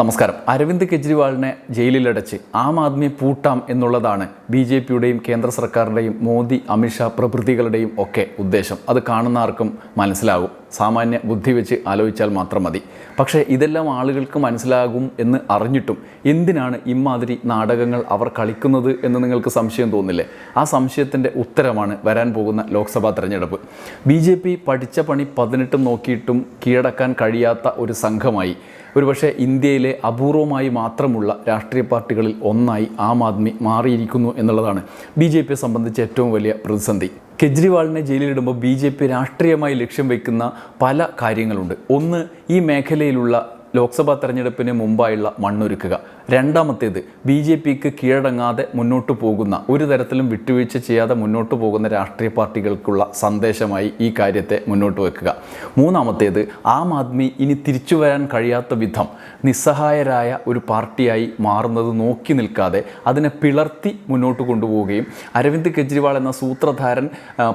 നമസ്കാരം. അരവിന്ദ് കെജ്രിവാളിനെ ജയിലിലടച്ച് ആം ആദ്മിയെ പൂട്ടാം എന്നുള്ളതാണ് ബി ജെ പിയുടെയും കേന്ദ്ര സർക്കാരിന്റെയും മോദി അമിത്ഷാ പ്രഭൃതികളുടെയും ഒക്കെ ഉദ്ദേശം. അത് കാണുന്ന ആർക്കും മനസ്സിലാകും സാമാന്യ ബുദ്ധി വെച്ച് ആലോചിച്ചാൽ മാത്രം മതി. പക്ഷേ ഇതെല്ലാം ആളുകൾക്ക് മനസ്സിലാകും എന്ന് അറിഞ്ഞിട്ടും എന്തിനാണ് ഇമാതിരി നാടകങ്ങൾ അവർ കളിക്കുന്നത് എന്ന് നിങ്ങൾക്ക് സംശയം തോന്നില്ലേ? ആ സംശയത്തിന്റെ ഉത്തരമാണ് വരാൻ പോകുന്ന ലോക്സഭാ തെരഞ്ഞെടുപ്പ്. ബി ജെ പി പഠിച്ച പണി പതിനെട്ടും നോക്കിയിട്ടും കീഴടക്കാൻ കഴിയാത്ത ഒരു സംഘമായി. ഒരുപക്ഷെ ഇന്ത്യയിലെ അപൂർവമായി മാത്രമുള്ള രാഷ്ട്രീയ പാർട്ടികളിൽ ഒന്നായി ആം ആദ്മി മാറിയിരിക്കുന്നു എന്നുള്ളതാണ് ബി ജെ പിയെ സംബന്ധിച്ച് ഏറ്റവും വലിയ പ്രതിസന്ധി. കെജ്രിവാളിനെ ജയിലിലിടുമ്പോൾ ബി ജെ പി രാഷ്ട്രീയമായി ലക്ഷ്യം വയ്ക്കുന്ന പല കാര്യങ്ങളുണ്ട്. ഒന്ന് ഈ മേഖലയിലുള്ള ലോക്സഭാ തെരഞ്ഞെടുപ്പിന് മുമ്പായുള്ള മണ്ണൊരുക്കുക. രണ്ടാമത്തേത് ബി ജെ പിക്ക് കീഴടങ്ങാതെ മുന്നോട്ട് പോകുന്ന ഒരു തരത്തിലും വിട്ടുവീഴ്ച ചെയ്യാതെ മുന്നോട്ട് പോകുന്ന രാഷ്ട്രീയ പാർട്ടികൾക്കുള്ള സന്ദേശമായി ഈ കാര്യത്തെ മുന്നോട്ട് വെക്കുക. മൂന്നാമത്തേത് ആം ആദ്മി ഇനി തിരിച്ചു വരാൻ കഴിയാത്ത വിധം നിസ്സഹായരായ ഒരു പാർട്ടിയായി മാറുന്നത് നോക്കി നിൽക്കാതെ അതിനെ പിളർത്തി മുന്നോട്ട് കൊണ്ടുപോവുകയും അരവിന്ദ് കെജ്രിവാൾ എന്ന സൂത്രധാരൻ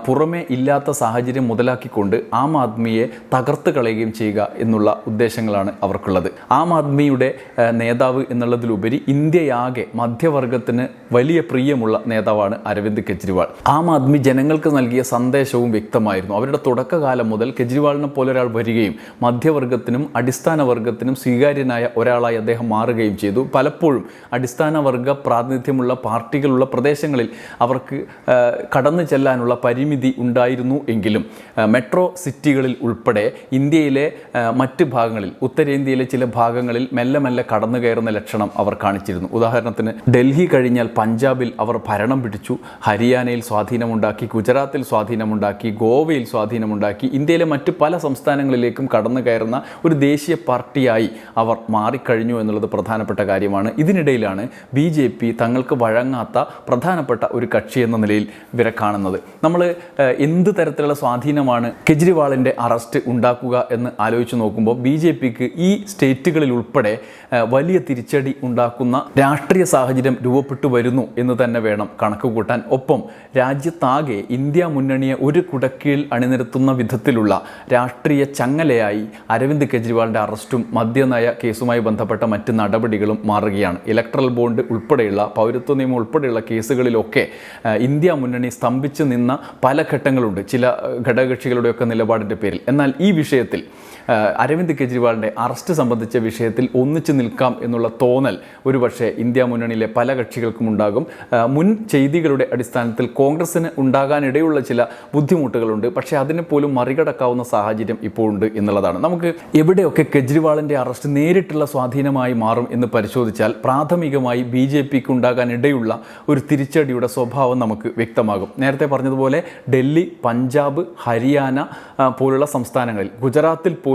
പുറമേ ഇല്ലാത്ത സാഹചര്യം മുതലാക്കിക്കൊണ്ട് ആം ആദ്മിയെ തകർത്ത് കളയുകയും ചെയ്യുക എന്നുള്ള ഉദ്ദേശങ്ങളാണ് അവർക്കുള്ളത്. ആം ആദ്മിയുടെ നേതാവ് നേതാവ് എന്നുള്ളതിലുപരി ഇന്ത്യയാകെ മധ്യവർഗത്തിന് വലിയ പ്രിയമുള്ള നേതാവാണ് അരവിന്ദ് കെജ്രിവാൾ. ആം ആദ്മി ജനങ്ങൾക്ക് നൽകിയ സന്ദേശവും വ്യക്തമായിരുന്നു. അവരുടെ തുടക്കകാലം മുതൽ കെജ്രിവാളിനെ പോലെ ഒരാൾ വരികയും മധ്യവർഗത്തിനും അടിസ്ഥാന വർഗത്തിനും സ്വീകാര്യനായ ഒരാളായി അദ്ദേഹം മാറുകയും ചെയ്തു. പലപ്പോഴും അടിസ്ഥാന വർഗ പ്രാതിനിധ്യമുള്ള പാർട്ടികളുള്ള പ്രദേശങ്ങളിൽ അവർക്ക് കടന്നു ചെല്ലാനുള്ള പരിമിതി ഉണ്ടായിരുന്നു എങ്കിലും മെട്രോ സിറ്റികളിൽ ഉൾപ്പെടെ ഇന്ത്യയിലെ മറ്റ് ഭാഗങ്ങളിൽ ഉത്തരേന്ത്യയിലെ ചില ഭാഗങ്ങളിൽ മെല്ലെ മെല്ലെ കടന്നു കയറുന്ന ലക്ഷണം അവർ കാണിച്ചിരുന്നു. ഉദാഹരണത്തിന് ഡൽഹി കഴിഞ്ഞാൽ പഞ്ചാബിൽ അവർ ഭരണം പിടിച്ചു. ഹരിയാനയിൽ സ്വാധീനമുണ്ടാക്കി ഗുജറാത്തിൽ സ്വാധീനമുണ്ടാക്കി ഗോവയിൽ സ്വാധീനമുണ്ടാക്കി ഇന്ത്യയിലെ മറ്റ് പല സംസ്ഥാനങ്ങളിലേക്കും കടന്നു കയറുന്ന ഒരു ദേശീയ പാർട്ടിയായി അവർ മാറിക്കഴിഞ്ഞു എന്നുള്ളത് പ്രധാനപ്പെട്ട കാര്യമാണ്. ഇതിനിടയിലാണ് ബി ജെ പി തങ്ങൾക്ക് വഴങ്ങാത്ത പ്രധാനപ്പെട്ട ഒരു കക്ഷി എന്ന നിലയിൽ ഇവരെ കാണുന്നത്. നമ്മൾ എന്ത് തരത്തിലുള്ള സ്വാധീനമാണ് കെജ്രിവാളിന്റെ അറസ്റ്റ് ഉണ്ടാക്കുക എന്ന് ആലോചിച്ച് നോക്കുമ്പോൾ ബി ജെ പിക്ക് ഈ സ്റ്റേറ്റുകളിൽ ഉൾപ്പെടെ വലിയ തിരിച്ചടി ഉണ്ടാക്കുന്ന രാഷ്ട്രീയ സാഹചര്യം രൂപപ്പെട്ടു വരുന്നു എന്ന് തന്നെ വേണം കണക്കുകൂട്ടാൻ ഒപ്പം രാജ്യത്താകെ ഇന്ത്യ മുന്നണിയെ ഒരു കുടക്കീഴിൽ അണിനിരത്തുന്ന വിധത്തിലുള്ള രാഷ്ട്രീയ ചങ്ങലയായി അരവിന്ദ് കെജ്രിവാളിന്റെ അറസ്റ്റും മദ്യനയ കേസുമായി ബന്ധപ്പെട്ട മറ്റ് നടപടികളും മാറുകയാണ്. ഇലക്ട്രൽ ബോണ്ട് ഉൾപ്പെടെയുള്ള പൗരത്വ നിയമം ഉൾപ്പെടെയുള്ള കേസുകളിലൊക്കെ ഇന്ത്യ മുന്നണി സ്തംഭിച്ചു നിന്ന പല ഘട്ടങ്ങളുണ്ട്. ചില ഘടകകക്ഷികളുടെയൊക്കെ നിലപാടിന്റെ പേരിൽ. എന്നാൽ ഈ വിഷയത്തിൽ അരവിന്ദ് കെജ്രിവാളിന്റെ അറസ്റ്റ് സംബന്ധിച്ച വിഷയത്തിൽ ഒന്നിച്ചു നിൽക്കാം എന്നുള്ള തോന്നൽ ഒരുപക്ഷെ ഇന്ത്യ മുന്നണിയിലെ പല കക്ഷികൾക്കും ഉണ്ടാകും. മുൻ ചെയ്തികളുടെ അടിസ്ഥാനത്തിൽ കോൺഗ്രസിന് ഉണ്ടാകാനിടയുള്ള ചില ബുദ്ധിമുട്ടുകളുണ്ട്. പക്ഷേ അതിനെ പോലും മറികടക്കാവുന്ന സാഹചര്യം ഇപ്പോൾ ഉണ്ട് എന്നുള്ളതാണ്. നമുക്ക് എവിടെയൊക്കെ കെജ്രിവാളിന്റെ അറസ്റ്റ് നേരിട്ടുള്ള സ്വാധീനമായി മാറും എന്ന് പരിശോധിച്ചാൽ പ്രാഥമികമായി ബി ജെ പിക്ക് ഉണ്ടാകാനിടയുള്ള ഒരു തിരിച്ചടിയുടെ സ്വഭാവം നമുക്ക് വ്യക്തമാകും. നേരത്തെ പറഞ്ഞതുപോലെ ഡൽഹി പഞ്ചാബ് ഹരിയാന പോലുള്ള സംസ്ഥാനങ്ങളിൽ ഗുജറാത്തിൽ പോലും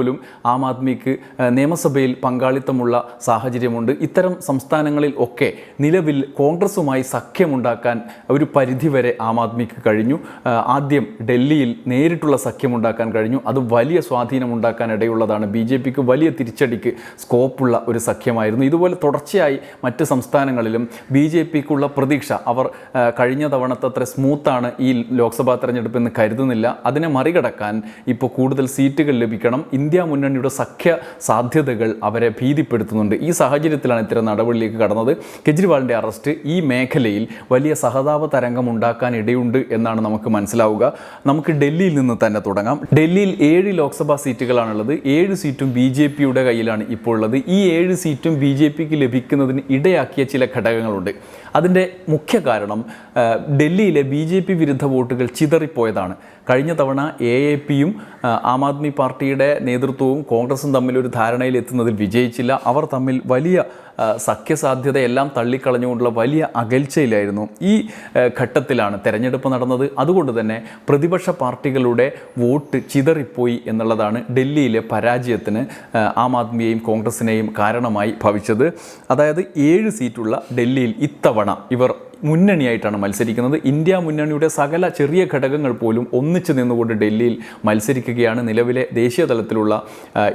ആം ആദ്മിക്ക് നിയമസഭയിൽ പങ്കാളിത്തമുള്ള സാഹചര്യമുണ്ട്. ഇത്തരം സംസ്ഥാനങ്ങളിൽ ഒക്കെ നിലവിൽ കോൺഗ്രസുമായി സഖ്യമുണ്ടാക്കാൻ ഒരു പരിധിവരെ ആം ആദ്മിക്ക് കഴിഞ്ഞു. ആദ്യം ഡൽഹിയിൽ നേരിട്ടുള്ള സഖ്യമുണ്ടാക്കാൻ കഴിഞ്ഞു. അത് വലിയ സ്വാധീനം ഉണ്ടാക്കാൻ ഇടയുള്ളതാണ് ബി ജെ പിക്ക് വലിയ തിരിച്ചടിക്ക് സ്കോപ്പുള്ള ഒരു സഖ്യമായിരുന്നു. ഇതുപോലെ തുടർച്ചയായി മറ്റ് സംസ്ഥാനങ്ങളിലും ബി ജെ പിക്കുള്ള പ്രതീക്ഷ അവർ കഴിഞ്ഞ തവണത്തെ അത്ര സ്മൂത്താണ് ഈ ലോക്സഭാ തെരഞ്ഞെടുപ്പ് എന്ന് കരുതുന്നില്ല. അതിനെ മറികടക്കാൻ ഇപ്പോൾ കൂടുതൽ സീറ്റുകൾ ലഭിക്കണം. ഇന്ത്യ മുന്നണിയുടെ സഖ്യ സാധ്യതകൾ അവരെ ഭീതിപ്പെടുത്തുന്നുണ്ട്. ഈ സാഹചര്യത്തിലാണ് ഇത്തരം നടപടിയിലേക്ക് കടന്നത്. കെജ്രിവാളിന്റെ അറസ്റ്റ് ഈ മേഖലയിൽ വലിയ സഹതാപ തരംഗം ഉണ്ടാക്കാൻ ഇടയുണ്ട് എന്നാണ് നമുക്ക് മനസ്സിലാവുക. നമുക്ക് ഡൽഹിയിൽ നിന്ന് തന്നെ തുടങ്ങാം. ഡൽഹിയിൽ ഏഴ് ലോക്സഭാ സീറ്റുകളാണുള്ളത്. ഏഴ് സീറ്റും ബി ജെ പിയുടെ കയ്യിലാണ് ഇപ്പോൾ ഉള്ളത്. ഈ ഏഴ് സീറ്റും ബി ജെ പിക്ക് ലഭിക്കുന്നതിന് ഇടയാക്കിയ ചില ഘടകങ്ങളുണ്ട്. അതിന്റെ മുഖ്യ കാരണം ഡൽഹിയിലെ ബി ജെ പി വിരുദ്ധ വോട്ടുകൾ ചിതറിപ്പോയതാണ്. കഴിഞ്ഞ തവണ എ എ പിയും ആം ആദ്മി പാർട്ടിയുടെ നേതൃത്വവും കോൺഗ്രസും തമ്മിൽ ഒരു ധാരണയിൽ എത്തുന്നതിൽ വിജയിച്ചില്ല. അവർ തമ്മിൽ വലിയ സഖ്യസാധ്യതയെല്ലാം തള്ളിക്കളഞ്ഞുകൊണ്ടുള്ള വലിയ അകൽച്ചയിലായിരുന്നു ഈ ഘട്ടത്തിലാണ് തെരഞ്ഞെടുപ്പ് നടന്നത്. അതുകൊണ്ട് തന്നെ പ്രതിപക്ഷ പാർട്ടികളുടെ വോട്ട് ചിതറിപ്പോയി എന്നുള്ളതാണ് ഡൽഹിയിലെ പരാജയത്തിന് ആം ആദ്മിയെയും കോൺഗ്രസിനെയും കാരണമായി ഭവിച്ചത്. അതായത് ഏഴ് സീറ്റുള്ള ഡൽഹിയിൽ ഇത്തവണ ഇവർ മുന്നണിയായിട്ടാണ് മത്സരിക്കുന്നത്. ഇന്ത്യ മുന്നണിയുടെ സകല ചെറിയ ഘടകങ്ങൾ പോലും ഒന്നിച്ചു നിന്നുകൊണ്ട് ഡൽഹിയിൽ മത്സരിക്കുകയാണ് നിലവിലെ ദേശീയ തലത്തിലുള്ള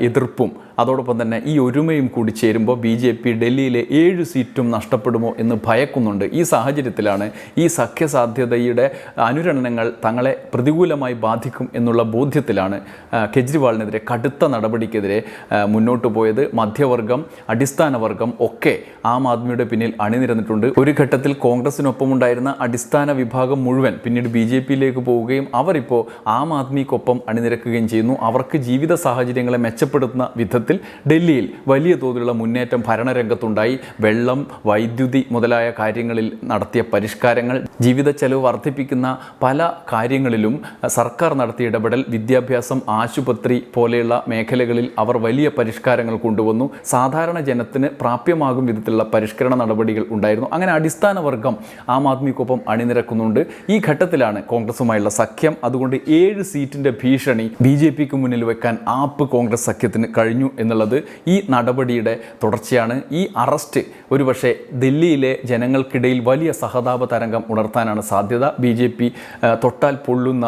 എതിർപ്പും. അതോടൊപ്പം തന്നെ ഈ ഒരുമയും കൂടി ചേരുമ്പോൾ ബി ജെ പി ഡൽഹിയിലെ ഏഴ് സീറ്റും നഷ്ടപ്പെടുമോ എന്ന് ഭയക്കുന്നുണ്ട്. ഈ സാഹചര്യത്തിലാണ് ഈ സഖ്യസാധ്യതയുടെ അനുരണനങ്ങൾ തങ്ങളെ പ്രതികൂലമായി ബാധിക്കും എന്നുള്ള ബോധ്യത്തിലാണ് കെജ്രിവാളിനെതിരെ കടുത്ത നടപടിക്കെതിരെ മുന്നോട്ട് പോയത്. മധ്യവർഗം അടിസ്ഥാനവർഗം ഒക്കെ ആം ആദ്മിയുടെ പിന്നിൽ അണിനിരന്നിട്ടുണ്ട്. ഒരു ഘട്ടത്തിൽ കോൺഗ്രസിനൊപ്പം ഉണ്ടായിരുന്ന അടിസ്ഥാന വിഭാഗം മുഴുവൻ പിന്നീട് ബി ജെ പിയിലേക്ക് പോവുകയും അവരിപ്പോൾ ആം ആദ്മിക്കൊപ്പം അണിനിരക്കുകയും ചെയ്യുന്നു. അവർക്ക് ജീവിത സാഹചര്യങ്ങളെ മെച്ചപ്പെടുത്തുന്ന വിധത്തിൽ ഡൽഹിയിൽ വലിയ തോതിലുള്ള മുന്നേറ്റം ഭരണരംഗത്തുണ്ടായി. വെള്ളം വൈദ്യുതി മുതലായ കാര്യങ്ങളിൽ നടത്തിയ പരിഷ്കാരങ്ങൾ ജീവിത ചെലവ് വർദ്ധിപ്പിക്കുന്ന പല കാര്യങ്ങളിലും സർക്കാർ നടത്തിയ ഇടപെടൽ വിദ്യാഭ്യാസം ആശുപത്രി പോലെയുള്ള മേഖലകളിൽ അവർ വലിയ പരിഷ്കാരങ്ങൾ കൊണ്ടുവന്നു. സാധാരണ ജനത്തിന് പ്രാപ്യമാകും വിധത്തിലുള്ള പരിഷ്കരണ നടപടികൾ ഉണ്ടായിരുന്നു. അങ്ങനെ അടിസ്ഥാന വർഗം ആം ആദ്മിക്കൊപ്പം അണിനിരക്കുന്നുണ്ട്. ഈ ഘട്ടത്തിലാണ് കോൺഗ്രസുമായുള്ള സഖ്യം. അതുകൊണ്ട് ഏഴ് സീറ്റിന്റെ ഭീഷണി ബി ജെ പിക്ക് മുന്നിൽ വെക്കാൻ ആപ്പ് കോൺഗ്രസ് സഖ്യത്തിന് കഴിഞ്ഞു എന്നുള്ളത് ഈ നടപടിയുടെ തുടർച്ചയാണ്. ഈ അറസ്റ്റ് ഒരുപക്ഷെ ദില്ലിയിലെ ജനങ്ങൾക്കിടയിൽ വലിയ സഹതാപ തരംഗം ഉണർത്താനാണ് സാധ്യത. ബി ജെ പി തൊട്ടാൽ പൊള്ളുന്ന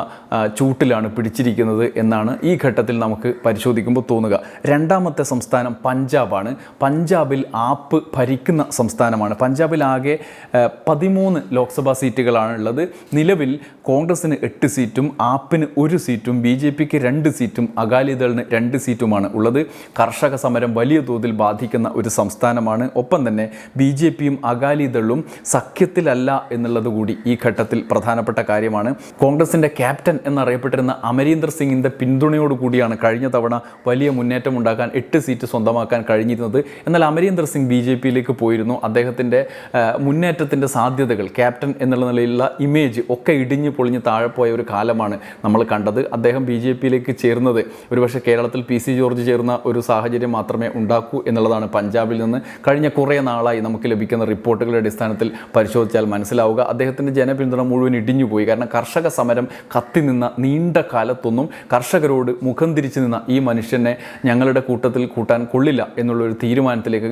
ചൂട്ടിലാണ് പിടിച്ചിരിക്കുന്നത് എന്നാണ് ഈ ഘട്ടത്തിൽ നമുക്ക് പരിശോധിക്കുമ്പോൾ തോന്നുക. രണ്ടാമത്തെ സംസ്ഥാനം പഞ്ചാബാണ്. പഞ്ചാബിൽ ആപ്പ് ഭരിക്കുന്ന സംസ്ഥാനമാണ്. പഞ്ചാബിൽ ആകെ ആ, പതിമൂന്ന് ലോക്സഭാ സീറ്റുകളാണുള്ളത് നിലവിൽ കോൺഗ്രസിന് എട്ട് സീറ്റും ആപ്പിന് ഒരു സീറ്റും ബി ജെ പിക്ക് രണ്ട് സീറ്റും അകാലിദളിന് രണ്ട് സീറ്റുമാണ് ഉള്ളത്. കർഷക സമരം വലിയ തോതിൽ ബാധിക്കുന്ന ഒരു സംസ്ഥാനമാണ്. ഒപ്പം തന്നെ ബി ജെ പിയും അകാലിദളും സഖ്യത്തിലല്ല എന്നുള്ളത് കൂടി ഈ ഘട്ടത്തിൽ പ്രധാനപ്പെട്ട കാര്യമാണ്. കോൺഗ്രസിന്റെ ക്യാപ്റ്റൻ എന്നറിയപ്പെട്ടിരുന്ന അമരീന്ദർ സിംഗിന്റെ പിന്തുണയോടുകൂടിയാണ് കഴിഞ്ഞ തവണ വലിയ മുന്നേറ്റം ഉണ്ടാക്കാൻ എട്ട് സീറ്റ് സ്വന്തമാക്കാൻ കഴിഞ്ഞിരുന്നത്. എന്നാൽ അമരീന്ദർ സിംഗ് ബി ജെ പിയിലേക്ക് പോയിരുന്നു. അദ്ദേഹത്തിന്റെ മുന്നേറ്റത്തിന്റെ സാധ്യതകൾ ക്യാപ്റ്റൻ എന്നുള്ള നിലയിലുള്ള ഇമേജ് ഒക്കെ ഇടിഞ്ഞു പൊളിഞ്ഞ് താഴെ പോയ ഒരു കാലമാണ് നമ്മൾ കണ്ടത്. അദ്ദേഹം ബി ജെ പിയിലേക്ക് ചേർന്നത് ഒരുപക്ഷെ കേരളത്തിൽ പി സി ജോർജ് ചേർന്ന ഒരു സാഹചര്യം മാത്രമേ ഉണ്ടാക്കൂ എന്നുള്ളതാണ് പഞ്ചാബിൽ നിന്ന്. കഴിഞ്ഞ കുറേ നാളായി നമുക്ക് ലഭിക്കുന്ന റിപ്പോർട്ടുകളുടെ അടിസ്ഥാനത്തിൽ പരിശോധിച്ചാൽ മനസ്സിലാവുക അദ്ദേഹത്തിന്റെ ജനപിന്തുണ മുഴുവൻ ഇടിഞ്ഞുപോയി കാരണം കർഷക സമരം കത്തി നിന്ന നീണ്ട കാലത്തൊന്നും കർഷകരോട് മുഖം തിരിച്ചു നിന്ന ഈ മനുഷ്യനെ ഞങ്ങളുടെ കൂട്ടത്തിൽ കൂട്ടാൻ കൊള്ളില്ല എന്നുള്ളൊരു തീരുമാനത്തിലേക്ക്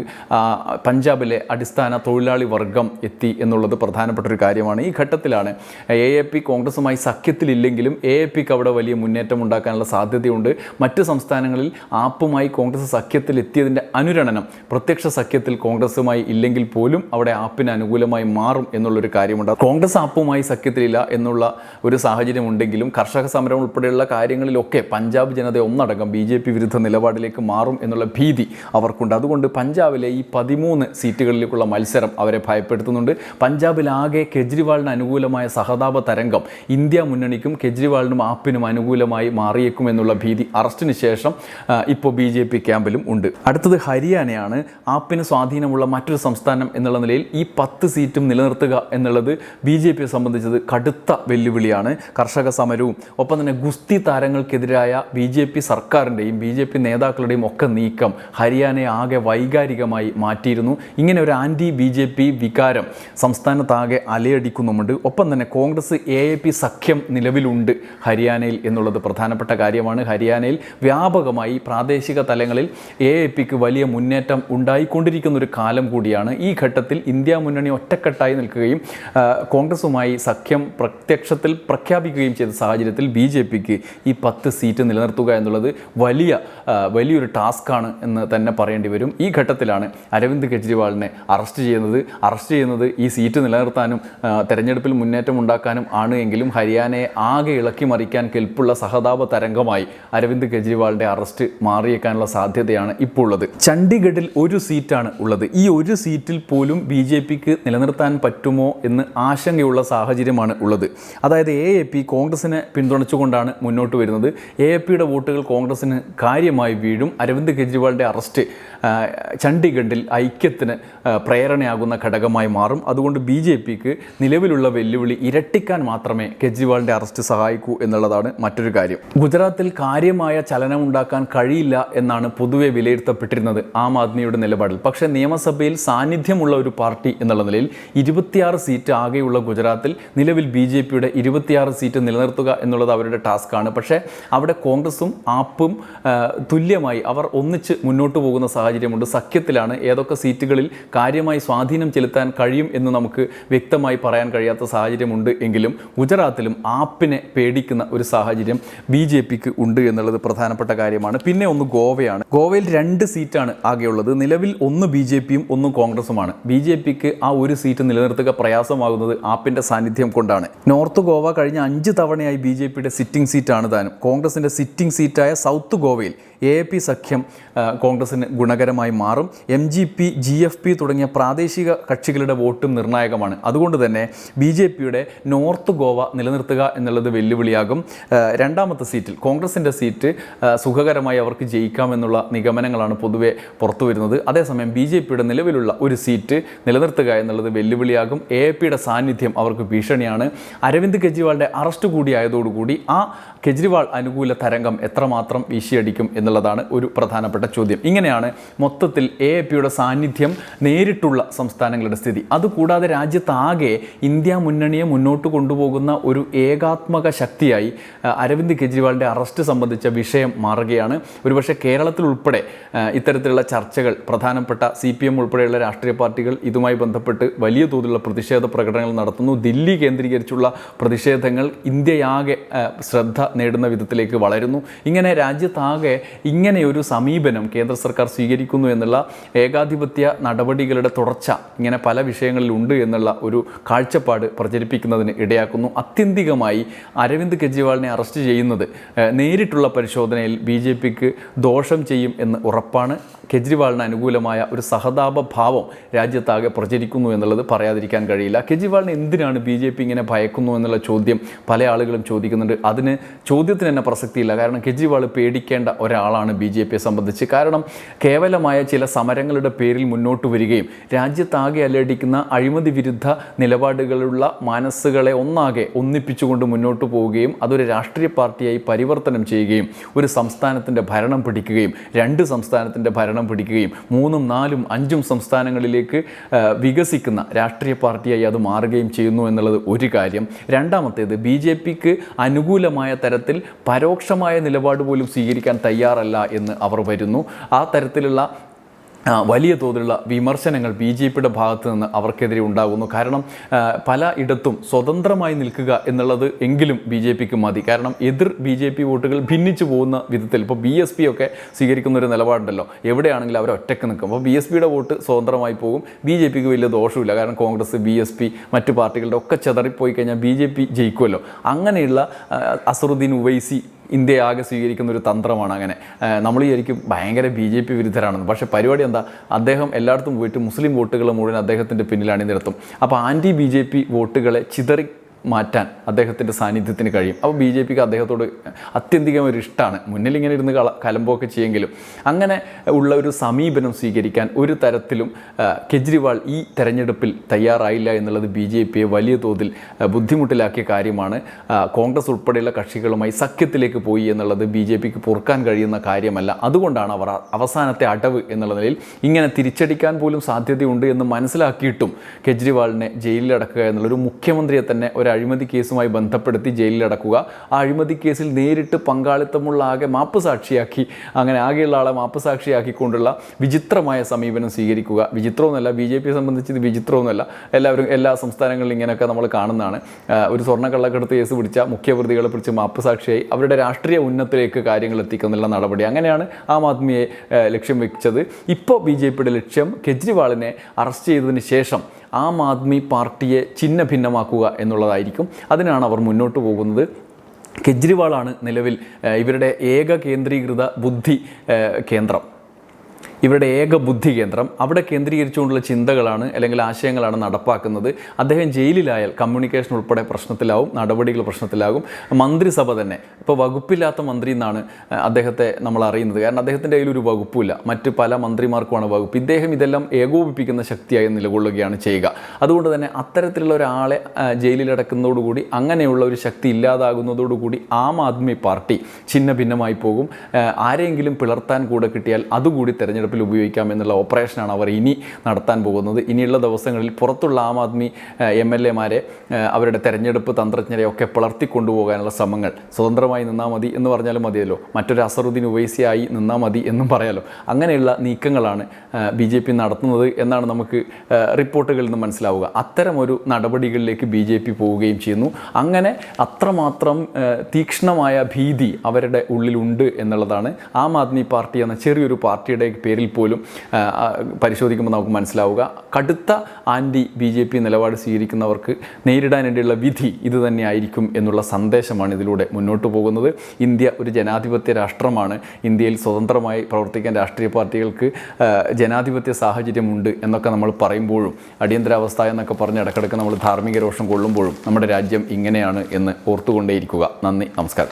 പഞ്ചാബിലെ അടിസ്ഥാന തൊഴിലാളി വർഗം എത്തി എന്നുള്ളത് പ്രധാനപ്പെട്ട ഒരു കാര്യമാണ്. ഈ ഘട്ടത്തിലാണ് എ എ പി കോൺഗ്രസുമായി സഖ്യത്തിലില്ലെങ്കിലും എ എ പിക്ക് അവിടെ വലിയ മുന്നേറ്റം ഉണ്ടാക്കാനുള്ള സാധ്യതയുണ്ട്. മറ്റ് സംസ്ഥാനങ്ങളിൽ ആപ്പുമായി കോൺഗ്രസ് സഖ്യത്തിൽ എത്തിയതിന്റെ അനുരണനം പ്രത്യക്ഷ സഖ്യത്തിൽ കോൺഗ്രസുമായി ഇല്ലെങ്കിൽ പോലും അവിടെ ആപ്പിന് അനുകൂലമായി മാറും എന്നുള്ളൊരു കാര്യമുണ്ട്. കോൺഗ്രസ് ആപ്പുമായി സഖ്യത്തിലില്ല എന്നുള്ള ഒരു സാഹചര്യം ഉണ്ടെങ്കിലും കർഷക സമരം ഉൾപ്പെടെയുള്ള കാര്യങ്ങളിലൊക്കെ പഞ്ചാബ് ജനത ഒന്നടങ്കം ബി ജെ പി വിരുദ്ധ നിലപാടിലേക്ക് മാറും എന്നുള്ള ഭീതി അവർക്കുണ്ട്. അതുകൊണ്ട് പഞ്ചാബിലെ ഈ പതിമൂന്ന് സീറ്റുകളിലേക്കുള്ള മത്സരം അവരെ ഭയപ്പെടുത്തുന്നുണ്ട്. പഞ്ചാബിലാകെ കെജ്രിവാളിന് അനുകൂലമായ സഹതാപ തരംഗം ഇന്ത്യ മുന്നണിക്കും കെജ്രിവാളിനും ആപ്പിനും അനുകൂലമായി മാറിയേക്കും എന്നുള്ള ഭീതി അറസ്റ്റിന് ശേഷം ഇപ്പോൾ ബി ജെ പി ക്യാമ്പിലും ഉണ്ട്. അടുത്തത് ഹരിയാനയാണ്. ആപ്പിന് സ്വാധീനമുള്ള മറ്റൊരു സംസ്ഥാനം എന്നുള്ള നിലയിൽ ഈ പത്ത് സീറ്റും നിലനിർത്തുക എന്നുള്ളത് ബി ജെ പിയെ സംബന്ധിച്ചത് കടുത്ത വെല്ലുവിളിയാണ്. കർഷക സമരവും ഒപ്പം തന്നെ ഗുസ്തി താരങ്ങൾക്കെതിരായ ബി ജെ പി സർക്കാരിന്റെയും ബി ജെ പി നേതാക്കളുടെയും ഒക്കെ നീക്കം ഹരിയാനയെ ആകെ വൈകാരികമായി മാറ്റിയിരുന്നു. ഇങ്ങനെ ഒരു ആന്റി ബി ജെ പി വികാരം സംസ്ഥാനത്താകെ അലയടിക്കുന്നുമുണ്ട്. ഒപ്പം തന്നെ കോൺഗ്രസ് എ എ പി സഖ്യം നിലവിലുണ്ട് ഹരിയാനയിൽ എന്നുള്ളത് പ്രധാനപ്പെട്ട കാര്യമാണ്. ഹരിയാനയിൽ വ്യാപകമായി പ്രാദേശിക തലങ്ങളിൽ എ എ പിക്ക് വലിയ മുന്നേറ്റം ഉണ്ടായിക്കൊണ്ടിരിക്കുന്ന ഒരു കാലം കൂടിയാണ്. ഈ ഘട്ടത്തിൽ ഇന്ത്യ മുന്നണി ഒറ്റക്കെട്ടായി നിൽക്കുകയും കോൺഗ്രസുമായി സഖ്യം പ്രത്യക്ഷത്തിൽ പ്രഖ്യാപിക്കുകയും ചെയ്ത സാഹചര്യത്തിൽ ബി ജെ പിക്ക് ഈ പത്ത് സീറ്റ് നിലനിർത്തുക എന്നുള്ളത് വലിയ വലിയൊരു ടാസ്ക്കാണ് എന്ന് തന്നെ പറയേണ്ടി വരും. ഈ ഘട്ടത്തിലാണ് അരവിന്ദ് കെജ്രിവാളിനെ അറസ്റ്റ് ചെയ്യുന്നത്. അറസ്റ്റ് ചെയ്യുന്നത് ഈ സീറ്റ് നിലനിർത്താനും ആ, തെരഞ്ഞെടുപ്പിൽ മുന്നേറ്റം ഉണ്ടാക്കാനും ആണ് എങ്കിലും ഹരിയാനയെ ആകെ ഇളക്കി മറിക്കാൻ കെൽപ്പുള്ള സഹതാപ തരംഗമായി അരവിന്ദ് കെജ്രിവാളിന്റെ അറസ്റ്റ് മാറിയേക്കാനുള്ള സാധ്യതയാണ് ഇപ്പോൾ ഉള്ളത് ചണ്ഡീഗഡിൽ ഒരു സീറ്റാണ് ഉള്ളത്. ഈ ഒരു സീറ്റിൽ പോലും ബി ജെ പിക്ക് നിലനിർത്താൻ പറ്റുമോ എന്ന് ആശങ്കയുള്ള സാഹചര്യമാണ് ഉള്ളത്. അതായത് എ എ പി കോൺഗ്രസിനെ പിന്തുണച്ചുകൊണ്ടാണ് മുന്നോട്ട് വരുന്നത്. എ എ പിയുടെ വോട്ടുകൾ കോൺഗ്രസിന് കാര്യമായി വീഴും. അരവിന്ദ് കെജ്രിവാളിന്റെ അറസ്റ്റ് ചണ്ഡീഗഡിൽ ഐക്യത്തിന് പ്രേരണയാകുന്ന ഘടകമായി മാറും. അതുകൊണ്ട് ബി ജെ പിക്ക് നിലവിലുള്ള വെല്ലുവിളി ഇരട്ടിക്കാൻ മാത്രമേ കെജ്രിവാളിന്റെ അറസ്റ്റ് സഹായിക്കൂ എന്നുള്ളതാണ് മറ്റൊരു കാര്യം. ഗുജറാത്തിൽ കാര്യമായ ചലനമുണ്ടാക്കാൻ കഴിയില്ല എന്നാണ് പൊതുവെ വിലയിരുത്തപ്പെട്ടിരുന്നത് ആം ആദ്മിയുടെ നിലപാടിൽ. പക്ഷേ നിയമസഭയിൽ സാന്നിധ്യമുള്ള ഒരു പാർട്ടി എന്നുള്ള നിലയിൽ ഇരുപത്തിയാറ് സീറ്റ് ആകെയുള്ള ഗുജറാത്തിൽ നിലവിൽ ബി ജെ പിയുടെ ഇരുപത്തിയാറ് സീറ്റ് നിലനിർത്തുക എന്നുള്ളത് അവരുടെ ടാസ്ക്കാണ്. പക്ഷേ അവിടെ കോൺഗ്രസും ആപ്പും തുല്യമായി അവർ ഒന്നിച്ച് മുന്നോട്ട് പോകുന്ന സാഹചര്യം സാഹചര്യമുണ്ട്. സഖ്യത്തിലാണ് ഏതൊക്കെ സീറ്റുകളിൽ കാര്യമായി സ്വാധീനം ചെലുത്താൻ കഴിയും എന്ന് നമുക്ക് വ്യക്തമായി പറയാൻ കഴിയാത്ത സാഹചര്യമുണ്ട് എങ്കിലും ഗുജറാത്തിലും ആപ്പിനെ പേടിക്കുന്ന ഒരു സാഹചര്യം ബി ജെ പിക്ക് ഉണ്ട് എന്നുള്ളത് പ്രധാനപ്പെട്ട കാര്യമാണ്. പിന്നെ ഒന്ന് ഗോവയാണ്. ഗോവയിൽ രണ്ട് സീറ്റാണ് ആകെയുള്ളത്. നിലവിൽ ഒന്ന് ബി ജെ പിയും ഒന്ന് കോൺഗ്രസുമാണ്. ബി ജെ പിക്ക് ആ ഒരു സീറ്റ് നിലനിർത്തുക പ്രയാസമാകുന്നത് ആപ്പിന്റെ സാന്നിധ്യം കൊണ്ടാണ്. നോർത്ത് ഗോവ കഴിഞ്ഞ അഞ്ച് തവണയായി ബി ജെ പിയുടെ സിറ്റിംഗ് സീറ്റാണ് താനും. കോൺഗ്രസിന്റെ സിറ്റിംഗ് സീറ്റായ സൗത്ത് ഗോവയിൽ എ പി സഖ്യം കോൺഗ്രസിന് ഗുണകരമായി മാറും. M G P G F P തുടങ്ങിയ പ്രാദേശിക കക്ഷികളുടെ വോട്ടും നിർണായകമാണ്. അതുകൊണ്ട് തന്നെ ബി ജെ പിയുടെ നോർത്ത് ഗോവ നിലനിർത്തുക എന്നുള്ളത് വെല്ലുവിളിയാകും. രണ്ടാമത്തെ സീറ്റിൽ കോൺഗ്രസിന്റെ സീറ്റ് സുഖകരമായി അവർക്ക് ജയിക്കാമെന്നുള്ള നിഗമനങ്ങളാണ് പൊതുവെ പുറത്തു വരുന്നത്. അതേസമയം ബി ജെ പിയുടെ നിലവിലുള്ള ഒരു സീറ്റ് നിലനിർത്തുക എന്നുള്ളത് വെല്ലുവിളിയാകും. എ പിയുടെ സാന്നിധ്യം അവർക്ക് ഭീഷണിയാണ്. അരവിന്ദ് കെജ്രിവാളിന്റെ അറസ്റ്റ് കൂടി ആയതോടുകൂടി ആ കെജ്രിവാൾ അനുകൂല തരംഗം എത്രമാത്രം വീശിയടിക്കും എന്നുള്ളതാണ് ഒരു പ്രധാനപ്പെട്ട ചോദ്യം. ഇങ്ങനെയാണ് മൊത്തത്തിൽ എ എ പിയുടെ സാന്നിധ്യം നേരിട്ടുള്ള സംസ്ഥാനങ്ങളുടെ സ്ഥിതി. അതുകൂടാതെ രാജ്യത്താകെ ഇന്ത്യ മുന്നണിയെ മുന്നോട്ട് കൊണ്ടുപോകുന്ന ഒരു ഏകാത്മക ശക്തിയായി അരവിന്ദ് കെജ്രിവാളിന്റെ അറസ്റ്റ് സംബന്ധിച്ച വിഷയം മാറുകയാണ്. ഒരുപക്ഷെ കേരളത്തിൽ ഉൾപ്പെടെ ഇത്തരത്തിലുള്ള ചർച്ചകൾ പ്രധാനപ്പെട്ട സി പി എം ഉൾപ്പെടെയുള്ള രാഷ്ട്രീയ പാർട്ടികൾ ഇതുമായി ബന്ധപ്പെട്ട് വലിയ തോതിലുള്ള പ്രതിഷേധ പ്രകടനങ്ങൾ നടത്തുന്നു. ദില്ലി കേന്ദ്രീകരിച്ചുള്ള പ്രതിഷേധങ്ങൾ ഇന്ത്യയാകെ ശ്രദ്ധ നേടുന്ന വിധത്തിലേക്ക് വളരുന്നു. ഇങ്ങനെ രാജ്യത്താകെ ഇങ്ങനെയൊരു സമീപനം കേന്ദ്ര സർക്കാർ സ്വീകരിക്കുന്നു എന്നുള്ള ഏകാധിപത്യ നടപടികളുടെ തുടർച്ച ഇങ്ങനെ പല വിഷയങ്ങളിലുണ്ട് എന്നുള്ള ഒരു കാഴ്ചപ്പാട് പ്രചരിപ്പിക്കുന്നതിന് ഇടയാക്കുന്നു. അത്യന്തികമായി അരവിന്ദ് കെജ്രിവാളിനെ അറസ്റ്റ് ചെയ്യുന്നത് നേരിട്ടുള്ള പരിശോധനയിൽ ബി ജെ പിക്ക് ദോഷം ചെയ്യും എന്ന് ഉറപ്പാണ്. കെജ്രിവാളിന് അനുകൂലമായ ഒരു സഹതാപ ഭാവം രാജ്യത്താകെ പ്രചരിക്കുന്നു എന്നുള്ളത് പറയാതിരിക്കാൻ കഴിയില്ല. കെജ്രിവാളിനെ എന്തിനാണ് ബി ജെ പി ഇങ്ങനെ ഭയക്കുന്നു എന്നുള്ള ചോദ്യം പല ആളുകളും ചോദിക്കുന്നുണ്ട്. അതിന് ചോദ്യത്തിന് തന്നെ പ്രസക്തിയില്ല. കാരണം കെജ്രിവാൾ പേടിക്കേണ്ട ഒരാളാണ് ബി ജെ പിയെ സംബന്ധിച്ച്. കാരണം കേവലമായ ചില സമരങ്ങളുടെ പേരിൽ മുന്നോട്ട് വരികയും രാജ്യത്താകെ അലടിക്കുന്ന അഴിമതി വിരുദ്ധ നിലപാടുകളുള്ള മനസ്സുകളെ ഒന്നാകെ ഒന്നിപ്പിച്ചുകൊണ്ട് മുന്നോട്ട് പോവുകയും അതൊരു രാഷ്ട്രീയ പാർട്ടിയായി പരിവർത്തനം ചെയ്യുകയും ഒരു സംസ്ഥാനത്തിന്റെ ഭരണം പിടിക്കുകയും രണ്ട് സംസ്ഥാനത്തിന്റെ ഭരണം പിടിക്കുകയും മൂന്നും നാലും അഞ്ചും സംസ്ഥാനങ്ങളിലേക്ക് വികസിക്കുന്ന രാഷ്ട്രീയ പാർട്ടിയായി അത് മാറുകയും ചെയ്യുന്നു എന്നുള്ളത് ഒരു കാര്യം. രണ്ടാമത്തേത് ബി ജെ പിക്ക് അനുകൂലമായ പരോക്ഷമായ നിലപാട് പോലും സ്വീകരിക്കാൻ തയ്യാറല്ല എന്ന് അവർ വരുന്നു. ആ തരത്തിലുള്ള വലിയ തോതിലുള്ള വിമർശനങ്ങൾ ബി ജെ പിയുടെ ഭാഗത്ത് നിന്ന് അവർക്കെതിരെ ഉണ്ടാകുന്നു. കാരണം പല ഇടത്തും സ്വതന്ത്രമായി നിൽക്കുക എന്നുള്ളത് എങ്കിലും ബി ജെ പിക്ക് മതി. കാരണം എതിർ ബി ജെ പി വോട്ടുകൾ ഭിന്നിച്ചു പോകുന്ന വിധത്തിൽ ഇപ്പോൾ ബി എസ് പി ഒക്കെ സ്വീകരിക്കുന്ന ഒരു നിലപാടുണ്ടല്ലോ. എവിടെയാണെങ്കിലും അവർ ഒറ്റയ്ക്ക് നിൽക്കും. അപ്പോൾ ബി എസ് പിയുടെ വോട്ട് സ്വതന്ത്രമായി പോകും. ബി ജെ പിക്ക് വലിയ ദോഷമില്ല. കാരണം കോൺഗ്രസ് ബി എസ് പി മറ്റു പാർട്ടികളുടെ ഒക്കെ ചെതറിപ്പോയി കഴിഞ്ഞാൽ ബി ജെ പി ജയിക്കുമല്ലോ. അങ്ങനെയുള്ള അസറുദ്ദീൻ ഉവൈസി ഇന്ത്യ ആകെ സ്വീകരിക്കുന്ന ഒരു തന്ത്രമാണ് അങ്ങനെ. നമ്മൾ ശരിക്കും ഭയങ്കര ബി ജെ പി വിരുദ്ധരാണെന്ന്. പക്ഷേ പരിപാടി എന്താ? അദ്ദേഹം എല്ലായിടത്തും പോയിട്ട് മുസ്ലിം വോട്ടുകൾ മുഴുവൻ അദ്ദേഹത്തിന്റെ പിന്നിൽ അണിനിരത്തും അപ്പോൾ ആന്റി ബി ജെ പി വോട്ടുകളെ ചിതറി മാറ്റാൻ അദ്ദേഹത്തിന്റെ സാന്നിധ്യത്തിന് കഴിയും. അപ്പോൾ ബി ജെ പിക്ക് അദ്ദേഹത്തോട് അത്യന്തികം ഒരു ഇഷ്ടമാണ്. മുന്നിൽ ഇങ്ങനെ ഇരുന്ന് കള കലമ്പൊക്കെ ചെയ്യുമെങ്കിലും അങ്ങനെ ഉള്ള ഒരു സമീപനം സ്വീകരിക്കാൻ ഒരു തരത്തിലും കെജ്രിവാൾ ഈ തെരഞ്ഞെടുപ്പിൽ തയ്യാറായില്ല എന്നുള്ളത് ബി ജെ പിയെ വലിയ തോതിൽ ബുദ്ധിമുട്ടിലാക്കിയ കാര്യമാണ്. കോൺഗ്രസ് ഉൾപ്പെടെയുള്ള കക്ഷികളുമായി സഖ്യത്തിലേക്ക് പോയി എന്നുള്ളത് ബി ജെ പിക്ക് പൊറുക്കാൻ കഴിയുന്ന കാര്യമല്ല. അതുകൊണ്ടാണ് അവർ അവസാനത്തെ അടവ് എന്നുള്ള നിലയിൽ ഇങ്ങനെ തിരിച്ചടിക്കാൻ പോലും സാധ്യതയുണ്ട് എന്ന് മനസ്സിലാക്കിയിട്ടും കെജ്രിവാളിനെ ജയിലിലടക്കുക എന്നുള്ളൊരു മുഖ്യമന്ത്രിയെ തന്നെ ഒരു അഴിമതി കേസുമായി ബന്ധപ്പെടുത്തി ജയിലിലടക്കുക ആ അഴിമതി കേസിൽ നേരിട്ട് പങ്കാളിത്തമുള്ള ആകെ മാപ്പ് സാക്ഷിയാക്കി അങ്ങനെ ആകെയുള്ള ആളെ മാപ്പ് സാക്ഷിയാക്കിക്കൊണ്ടുള്ള വിചിത്രമായ സമീപനം സ്വീകരിക്കുക. വിചിത്രമൊന്നുമല്ല ബി ജെ പിയെ സംബന്ധിച്ച് ഇത് വിചിത്രമൊന്നുമല്ല. എല്ലാവരും എല്ലാ സംസ്ഥാനങ്ങളിലും ഇങ്ങനെയൊക്കെ നമ്മൾ കാണുന്നതാണ്. ഒരു സ്വർണക്കള്ളക്കടത്ത് കേസ് പിടിച്ച മുഖ്യപ്രതികളെ പിടിച്ച് മാപ്പ് സാക്ഷിയായി അവരുടെ രാഷ്ട്രീയ ഉന്നത്തിലേക്ക് കാര്യങ്ങൾ എത്തിക്കുന്നുള്ള നടപടി. അങ്ങനെയാണ് ആം ആദ്മിയെ ലക്ഷ്യം വെച്ചത്. ഇപ്പോൾ ബി ജെ പിയുടെ ലക്ഷ്യം കെജ്രിവാളിനെ അറസ്റ്റ് ചെയ്തതിന് ശേഷം ആം ആദ്മി പാർട്ടിയെ ഛിന്ന ഭിന്നമാക്കുക എന്നുള്ളതായിരിക്കും. അതിനാണ് അവർ മുന്നോട്ട് പോകുന്നത്. കെജ്രിവാളാണ് നിലവിൽ ഇവരുടെ ഏക കേന്ദ്രീകൃത ബുദ്ധി കേന്ദ്രം. ഇവരുടെ ഏക ബുദ്ധി കേന്ദ്രം. അവിടെ കേന്ദ്രീകരിച്ചുകൊണ്ടുള്ള ചിന്തകളാണ് അല്ലെങ്കിൽ ആശയങ്ങളാണ് നടപ്പാക്കുന്നത്. അദ്ദേഹം ജയിലിലായാൽ കമ്മ്യൂണിക്കേഷൻ ഉൾപ്പെടെ പ്രശ്നത്തിലാവും നടപടികൾ പ്രശ്നത്തിലാകും. മന്ത്രിസഭ തന്നെ. ഇപ്പോൾ വകുപ്പില്ലാത്ത മന്ത്രി എന്നാണ് അദ്ദേഹത്തെ നമ്മൾ അറിയുന്നത്. കാരണം അദ്ദേഹത്തിന്റെ കയ്യിൽ ഒരു വകുപ്പില്ല മറ്റ് പല മന്ത്രിമാർക്കുമാണ് വകുപ്പ്. ഇദ്ദേഹം ഇതെല്ലാം ഏകോപിപ്പിക്കുന്ന ശക്തിയായി നിലകൊള്ളുകയാണ് ചെയ്യുക. അതുകൊണ്ട് തന്നെ അത്തരത്തിലുള്ള ഒരാളെ ജയിലിലടക്കുന്നതോടുകൂടി അങ്ങനെയുള്ള ഒരു ശക്തി ഇല്ലാതാകുന്നതോടുകൂടി ആം ആദ്മി പാർട്ടി ഛിന്ന ഭിന്നമായി പോകും ആരെങ്കിലും പിളർത്താൻ കൂടെ കിട്ടിയാൽ അതുകൂടി തിരഞ്ഞെടുപ്പ് തെരഞ്ഞെടുപ്പിൽ ഉപയോഗിക്കാം എന്നുള്ള ഓപ്പറേഷനാണ് അവർ ഇനി നടത്താൻ പോകുന്നത്. ഇനിയുള്ള ദിവസങ്ങളിൽ പുറത്തുള്ള ആം ആദ്മി എം എൽ എമാരെ അവരുടെ തെരഞ്ഞെടുപ്പ് തന്ത്രജ്ഞരെ ഒക്കെ പിളർത്തി കൊണ്ടുപോകാനുള്ള ശ്രമങ്ങൾ. സ്വതന്ത്രമായി നിന്നാൽ മതി എന്ന് പറഞ്ഞാലും മതിയല്ലോ. മറ്റൊരു അസറുദ്ദീൻ ഉവൈസിയായി നിന്നാൽ മതി എന്നും പറയാലോ. അങ്ങനെയുള്ള നീക്കങ്ങളാണ് ബി ജെ പി നടത്തുന്നത് എന്നാണ് നമുക്ക് റിപ്പോർട്ടുകളിൽ നിന്ന് മനസ്സിലാവുക. അത്തരമൊരു നടപടികളിലേക്ക് ബി ജെ പി പോവുകയും ചെയ്യുന്നു. അങ്ങനെ അത്രമാത്രം തീക്ഷണമായ ഭീതി അവരുടെ ഉള്ളിലുണ്ട് എന്നുള്ളതാണ് ആം ആദ്മി പാർട്ടി എന്ന ചെറിയൊരു പാർട്ടിയുടെ പേരിൽ പോലും പരിശോധിക്കുമ്പോൾ നമുക്ക് മനസ്സിലാവുക. കടുത്ത ആന്റി ബി ജെ പി നിലപാട് സ്വീകരിക്കുന്നവർക്ക് നേരിടാനിടയുള്ള വിധി ഇത് തന്നെയായിരിക്കും എന്നുള്ള സന്ദേശമാണ് ഇതിലൂടെ മുന്നോട്ട് പോകുന്നത്. ഇന്ത്യ ഒരു ജനാധിപത്യ രാഷ്ട്രമാണ്. ഇന്ത്യയിൽ സ്വതന്ത്രമായി പ്രവർത്തിക്കാൻ രാഷ്ട്രീയ പാർട്ടികൾക്ക് ജനാധിപത്യ സാഹചര്യമുണ്ട് എന്നൊക്കെ നമ്മൾ പറയുമ്പോഴും അടിയന്തരാവസ്ഥ എന്നൊക്കെ പറഞ്ഞ് ഇടക്കിടക്ക് നമ്മൾ ധാർമ്മിക രോഷം കൊള്ളുമ്പോഴും നമ്മുടെ രാജ്യം ഇങ്ങനെയാണ് എന്ന് ഓർത്തുകൊണ്ടേയിരിക്കുക. നന്ദി നമസ്കാരം.